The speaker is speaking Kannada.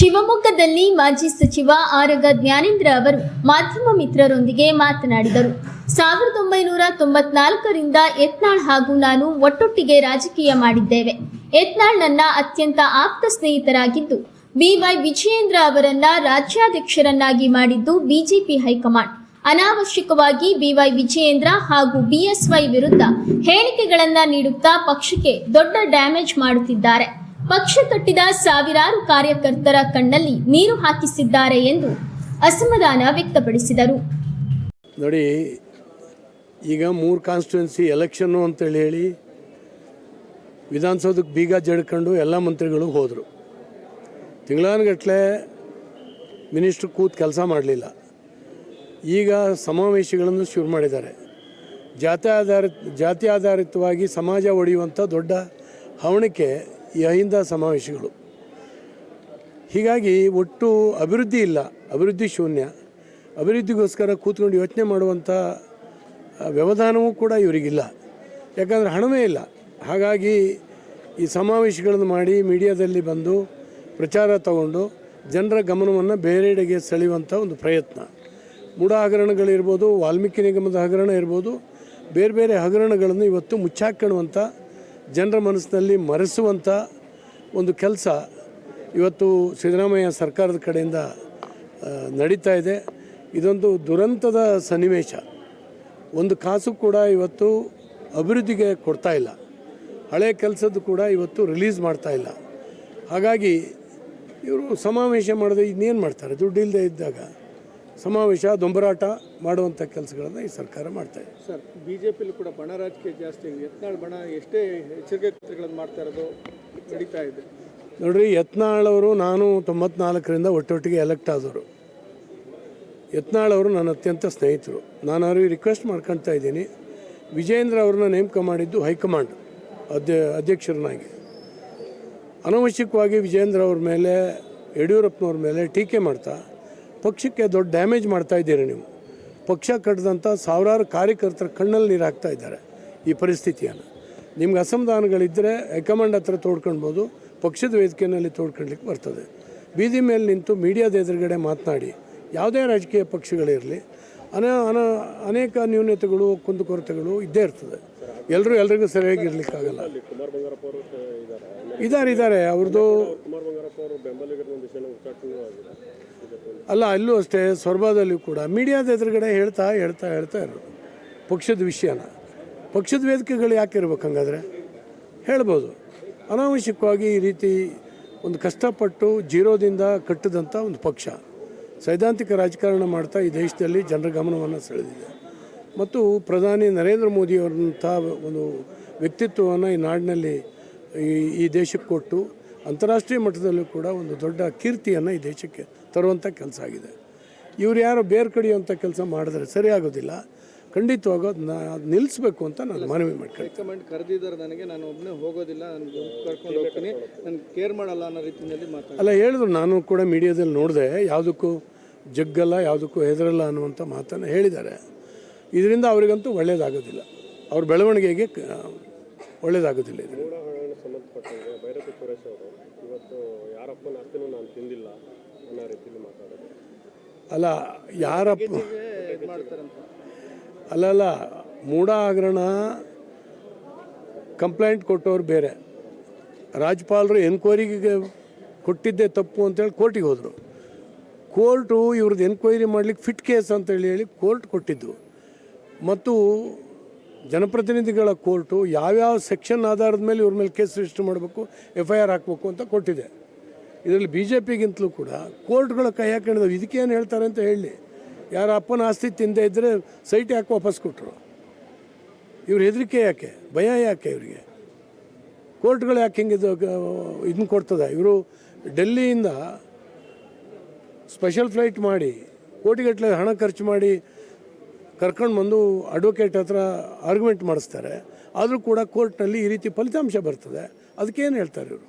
ಶಿವಮೊಗ್ಗದಲ್ಲಿ ಮಾಜಿ ಸಚಿವ ಆರಗ ಜ್ಞಾನೇಂದ್ರ ಅವರು ಮಾಧ್ಯಮ ಮಿತ್ರರೊಂದಿಗೆ ಮಾತನಾಡಿದರು. ಸಾವಿರದ ಒಂಬೈನೂರ ತೊಂಬತ್ನಾಲ್ಕರಿಂದ ಯತ್ನಾಳ್ ಹಾಗೂ ನಾನು ಒಟ್ಟೊಟ್ಟಿಗೆ ರಾಜಕೀಯ ಮಾಡಿದ್ದೇವೆ. ಯತ್ನಾಳ್ ನನ್ನ ಅತ್ಯಂತ ಆಪ್ತ ಸ್ನೇಹಿತರಾಗಿದ್ದು ಬಿವೈ ವಿಜಯೇಂದ್ರ ಅವರನ್ನ ರಾಜ್ಯಾಧ್ಯಕ್ಷರನ್ನಾಗಿ ಮಾಡಿದ್ದು ಬಿಜೆಪಿ ಹೈಕಮಾಂಡ್. ಅನಾವಶ್ಯಕವಾಗಿ ಬಿವೈ ವಿಜಯೇಂದ್ರ ಹಾಗೂ ಬಿಎಸ್ವೈ ವಿರುದ್ಧ ಹೇಳಿಕೆಗಳನ್ನ ನೀಡುತ್ತಾ ಪಕ್ಷಕ್ಕೆ ದೊಡ್ಡ ಡ್ಯಾಮೇಜ್ ಮಾಡುತ್ತಿದ್ದಾರೆ. ಪಕ್ಷ ಕಟ್ಟಿದ ಸಾವಿರಾರು ಕಾರ್ಯಕರ್ತರ ಕಣ್ಣಲ್ಲಿ ನೀರು ಹಾಕಿಸಿದ್ದಾರೆ ಎಂದು ಅಸಮಾಧಾನ ವ್ಯಕ್ತಪಡಿಸಿದರು. ನೋಡಿ, ಈಗ ಮೂರು ಕಾನ್ಸ್ಟಿಟ್ಯೂನ್ಸಿ ಎಲೆಕ್ಷನ್ನು ಅಂತೇಳಿ ಹೇಳಿ ವಿಧಾನಸೌಧಕ್ಕೆ ಬೀಗ ಜಡ್ಕೊಂಡು ಎಲ್ಲ ಮಂತ್ರಿಗಳು ಹೋದರು. ತಿಂಗಳಾನುಗಟ್ಟಲೆ ಮಿನಿಸ್ಟ್ರ್ ಕೂತ್ ಕೆಲಸ ಮಾಡಲಿಲ್ಲ. ಈಗ ಸಮಾವೇಶಗಳನ್ನು ಶುರು ಮಾಡಿದ್ದಾರೆ. ಜಾತಿ ಆಧಾರಿತ, ಜಾತಿ ಆಧಾರಿತವಾಗಿ ಸಮಾಜ ಒಡೆಯುವಂಥ ದೊಡ್ಡ ಹವಣಿಕೆ ಈ ಸಮಾವೇಶಗಳು. ಹೀಗಾಗಿ ಒಟ್ಟು ಅಭಿವೃದ್ಧಿ ಇಲ್ಲ, ಅಭಿವೃದ್ಧಿ ಶೂನ್ಯ. ಅಭಿವೃದ್ಧಿಗೋಸ್ಕರ ಕೂತ್ಕೊಂಡು ಯೋಚನೆ ಮಾಡುವಂಥ ವ್ಯವಧಾನವೂ ಕೂಡ ಇವರಿಗಿಲ್ಲ. ಯಾಕಂದರೆ ಹಣವೇ ಇಲ್ಲ. ಹಾಗಾಗಿ ಈ ಸಮಾವೇಶಗಳನ್ನು ಮಾಡಿ ಮೀಡಿಯಾದಲ್ಲಿ ಬಂದು ಪ್ರಚಾರ ತಗೊಂಡು ಜನರ ಗಮನವನ್ನು ಬೇರೆಡೆಗೆ ಸೆಳೆಯುವಂಥ ಒಂದು ಪ್ರಯತ್ನ. ಮೂಢ ಹಗರಣಗಳಿರ್ಬೋದು, ವಾಲ್ಮೀಕಿ ನಿಗಮದ ಹಗರಣ ಇರ್ಬೋದು ಬೇರೆ ಬೇರೆ ಹಗರಣಗಳನ್ನು ಇವತ್ತು ಮುಚ್ಚಾಕೊಳ್ಳುವಂಥ ಜನರ ಮನಸ್ಸಿನಲ್ಲಿ ಮರೆಸುವಂಥ ಒಂದು ಕೆಲಸ ಇವತ್ತು ಸಿದ್ದರಾಮಯ್ಯ ಸರ್ಕಾರದ ಕಡೆಯಿಂದ ನಡೀತಾ ಇದೆ. ಇದೊಂದು ದುರಂತದ ಸನ್ನಿವೇಶ. ಒಂದು ಕಾಸು ಕೂಡ ಇವತ್ತು ಅಭಿವೃದ್ಧಿಗೆ ಕೊಡ್ತಾ ಇಲ್ಲ. ಹಳೆ ಕೆಲಸದ್ದು ಕೂಡ ಇವತ್ತು ರಿಲೀಸ್ ಮಾಡ್ತಾ ಇಲ್ಲ. ಹಾಗಾಗಿ ಇವರು ಸಮಾವೇಶ ಮಾಡಿದ್ರೆ ಇನ್ನೇನು ಮಾಡ್ತಾರೆ? ದುಡ್ಡು ಇಲ್ಲದೆ ಇದ್ದಾಗ. ಸಮಾವೇಶ ದೊಂಬರಾಟ ಮಾಡುವಂಥ ಕೆಲಸಗಳನ್ನು ಈ ಸರ್ಕಾರ ಮಾಡ್ತಾ ಇದೆ. ಸರ್ ಬಿ ಜೆ ಪಿಲಿ ಕೂಡ ಬಣ ರಾಜಕೀಯ ಜಾಸ್ತಿ ಯತ್ನಾಳ್ ಬಣ ಎಷ್ಟೇ ಎಚ್ಚರಿಕೆ ಮಾಡ್ತಾ ಇರೋದು ನಡೀತಾ ಇದೆ. ನೋಡ್ರಿ ಯತ್ನಾಳ್ ಅವರು ನಾನು ತೊಂಬತ್ನಾಲ್ಕರಿಂದ ಒಟ್ಟೊಟ್ಟಿಗೆ ಎಲೆಕ್ಟ್ ಆದವರು. ಯತ್ನಾಳ್ ಅವರು ನನ್ನ ಅತ್ಯಂತ ಸ್ನೇಹಿತರು. ನಾನು ಅವ್ರಿಗೆ ರಿಕ್ವೆಸ್ಟ್ ಮಾಡ್ಕೊಳ್ತಾ ಇದ್ದೀನಿ. ವಿಜೇಂದ್ರ ಅವ್ರನ್ನ ನೇಮಕ ಮಾಡಿದ್ದು ಹೈಕಮಾಂಡ್ ಅಧ್ಯ ಅಧ್ಯಕ್ಷರನ್ನಾಗಿ. ಅನವಶ್ಯಕವಾಗಿ ವಿಜೇಂದ್ರ ಅವ್ರ ಮೇಲೆ ಯಡಿಯೂರಪ್ಪನವ್ರ ಮೇಲೆ ಟೀಕೆ ಮಾಡ್ತಾ ಪಕ್ಷಕ್ಕೆ ದೊಡ್ಡ ಡ್ಯಾಮೇಜ್ ಮಾಡ್ತಾ ಇದ್ದೀರಿ ನೀವು. ಪಕ್ಷ ಕಟ್ಟಿದಂಥ ಸಾವಿರಾರು ಕಾರ್ಯಕರ್ತರ ಕಣ್ಣಲ್ಲಿ ನೀರು ಹಾಕ್ತಾ ಇದ್ದಾರೆ ಈ ಪರಿಸ್ಥಿತಿಯನ್ನು. ನಿಮ್ಗೆ ಅಸಮಾಧಾನಗಳಿದ್ದರೆ ಹೈಕಮಾಂಡ್ ಹತ್ರ ತೋಡ್ಕೊಳ್ಬೋದು, ಪಕ್ಷದ ವೇದಿಕೆಯಲ್ಲಿ ತೋಡ್ಕೊಳ್ಲಿಕ್ಕೆ ಬರ್ತದೆ. ಬೀದಿ ಮೇಲೆ ನಿಂತು ಮೀಡಿಯಾದ ಎದುರುಗಡೆ ಮಾತನಾಡಿ, ಯಾವುದೇ ರಾಜಕೀಯ ಪಕ್ಷಗಳಿರಲಿ ಅನ ಅನ, ಅನೇಕ ನ್ಯೂನತೆಗಳು, ಕುಂದುಕೊರತೆಗಳು ಇದ್ದೇ ಇರ್ತದೆ. ಎಲ್ಲರೂ ಎಲ್ರಿಗೂ ಸರಿಯಾಗಿರ್ಲಿಕ್ಕಾಗಲ್ಲ ಇದ್ದಾರೆ ಇದ್ದಾರೆ ಅವ್ರದ್ದು ಅಲ್ಲ, ಅಲ್ಲೂ ಅಷ್ಟೇ ಸೊರಬಾದಲ್ಲೂ ಕೂಡ. ಮೀಡಿಯಾದ ಎದುರುಗಡೆ ಹೇಳ್ತಾ ಹೇಳ್ತಾ ಹೇಳ್ತಾ ಇರೋದು. ಪಕ್ಷದ ವಿಷಯನ. ಪಕ್ಷದ ವೇದಿಕೆಗಳು ಯಾಕೆ ಇರ್ಬೇಕು ಹಾಗಾದ್ರೆ? ಹೇಳ್ಬೋದು. ಅನಾವಶ್ಯಕವಾಗಿ ಈ ರೀತಿ ಒಂದು ಕಷ್ಟಪಟ್ಟು ಜೀರೋದಿಂದ ಕಟ್ಟಿದಂಥ ಒಂದು ಪಕ್ಷ. ಸೈದ್ಧಾಂತಿಕ ರಾಜಕಾರಣ ಮಾಡ್ತಾ ಈ ದೇಶದಲ್ಲಿ ಜನರ ಗಮನವನ್ನು ಸೆಳೆದಿದೆ. ಮತ್ತು ಪ್ರಧಾನಿ ನರೇಂದ್ರ ಮೋದಿಯವರಂಥ ಒಂದು ವ್ಯಕ್ತಿತ್ವವನ್ನು ಈ ನಾಡಿನಲ್ಲಿ ಈ ಈ ದೇಶಕ್ಕೆ ಕೊಟ್ಟು ಅಂತಾರಾಷ್ಟ್ರೀಯ ಮಟ್ಟದಲ್ಲೂ ಕೂಡ ಒಂದು ದೊಡ್ಡ ಕೀರ್ತಿಯನ್ನು ಈ ದೇಶಕ್ಕೆ ತರುವಂಥ ಕೆಲಸ ಆಗಿದೆ. ಇವ್ರು ಯಾರು ಬೇರೆ ಕಡಿಯುವಂಥ ಕೆಲಸ ಮಾಡಿದ್ರೆ ಸರಿಯಾಗೋದಿಲ್ಲ ಖಂಡಿತವಾಗೂ ಅದನ್ನ ನಿಲ್ಲಿಸಬೇಕು ಅಂತ ನಾನು ಮನವಿ ಮಾಡ್ತೀನಿ ಹೈಕಮಾಂಡ್ ಕರೆದಿದ್ದಾರೆ ನನಗೆ ನಾನು ಒಬ್ಬನೇ ಹೋಗೋದಿಲ್ಲ ನಾನು ಕರ್ಕೊಂಡು ಹೋಗ್ತೀನಿ. ನಾನು ಕೇರ್ ಮಾಡಲ್ಲ ಅನ್ನೋ ರೀತಿಯಲ್ಲಿ ಮಾತು ಅಲ್ಲ ಹೇಳಿದ್ರು ನಾನು ಕೂಡ ಮೀಡಿಯಾದಲ್ಲಿ ನೋಡಿದೆ ಯಾವುದಕ್ಕೂ ಜಗ್ಗಲ್ಲ ಯಾವುದಕ್ಕೂ ಹೆದರಲ್ಲ ಅನ್ನುವಂಥ ಮಾತನ್ನು ಹೇಳಿದ್ದಾರೆ. ಇದರಿಂದ ಅವರಿಗಂತೂ ಒಳ್ಳೆಯದಾಗೋದಿಲ್ಲ ಅವ್ರ ಬೆಳವಣಿಗೆಗೆ ಒಳ್ಳೆಯದಾಗೋದಿಲ್ಲ ಇದು ಸಂಬಂಧಪಟ್ಟಂಗೆ ಭೈರತಿ ಸುರೇಶ್ ಅವರು. ಇವತ್ತು ಯಾರಪ್ಪನ ಆಸ್ತಿನೂ ನಾನು ತಿಂದಿಲ್ಲ ಅನ್ನೋ ರೀತಿಯಲ್ಲಿ ಮಾತಾಡೋದು. ಅಲ್ಲ ಯಾರಪ್ಪ ಅಲ್ಲಲ್ಲ ಮೂಡ ಅಲ್ಲ ಅಲ್ಲ ಮೂಢ ಹಗರಣ ಕಂಪ್ಲೇಂಟ್ ಕೊಟ್ಟವ್ರು ಬೇರೆ. ರಾಜ್ಯಪಾಲರು ಎನ್ಕ್ವೈರಿಗೆ ಕೊಟ್ಟಿದ್ದೇ ತಪ್ಪು ಅಂತೇಳಿ ಕೋರ್ಟಿಗೆ ಹೋದರು. ಕೋರ್ಟು ಇವ್ರದ್ದು ಎನ್ಕ್ವೈರಿ ಮಾಡ್ಲಿಕ್ಕೆ ಫಿಟ್ ಕೇಸ್ ಅಂತೇಳಿ ಹೇಳಿ ಕೋರ್ಟ್ ಕೊಟ್ಟಿದ್ದು. ಮತ್ತು ಜನಪ್ರತಿನಿಧಿಗಳ ಕೋರ್ಟು ಯಾವ್ಯಾವ ಸೆಕ್ಷನ್ ಆಧಾರದ ಮೇಲೆ ಇವ್ರ ಮೇಲೆ ಕೇಸ್ ರಿಜಿಸ್ಟರ್ ಮಾಡಬೇಕು ಎಫ್ ಐ ಆರ್ ಹಾಕಬೇಕು ಅಂತ ಕೊಟ್ಟಿದೆ. ಇದರಲ್ಲಿ ಬಿ ಜೆ ಪಿಗಿಂತಲೂ ಕೂಡ ಕೋರ್ಟ್ಗಳ ಕೈ ಹಾಕೊಂಡಿದ್ದು ಇದಕ್ಕೆ ಏನು ಹೇಳ್ತಾರೆ ಅಂತ ಹೇಳಿ. ಯಾರ ಅಪ್ಪನ ಆಸ್ತಿ ತಿಂದೇ ಇದ್ದರೆ ಸೈಟ್ ಯಾಕೆ ವಾಪಸ್ ಕೊಟ್ಟರು ಇವ್ರ ಹೆದರಿಕೆ ಯಾಕೆ? ಭಯ ಯಾಕೆ ಇವರಿಗೆ? ಕೋರ್ಟ್ಗಳು ಯಾಕೆ ಹಿಂಗೆ ಇದು, ಇದನ್ನ ಕೊಡ್ತದೆ? ಇವರು ಡೆಲ್ಲಿಯಿಂದ ಸ್ಪೆಷಲ್ ಫ್ಲೈಟ್ ಮಾಡಿ, ಕೋಟಿಗಟ್ಟಲೆ ಹಣ ಖರ್ಚು ಮಾಡಿ ಕರ್ಕೊಂಡು ಬಂದು ಅಡ್ವೊಕೇಟ್ ಹತ್ರ ಆರ್ಗ್ಯುಮೆಂಟ್ ಮಾಡಿಸ್ತಾರೆ. ಆದರೂ ಕೂಡ ಕೋರ್ಟ್ನಲ್ಲಿ ಈ ರೀತಿ ಫಲಿತಾಂಶ ಬರ್ತದೆ. ಅದಕ್ಕೇನು ಹೇಳ್ತಾರೆ ಇವರು?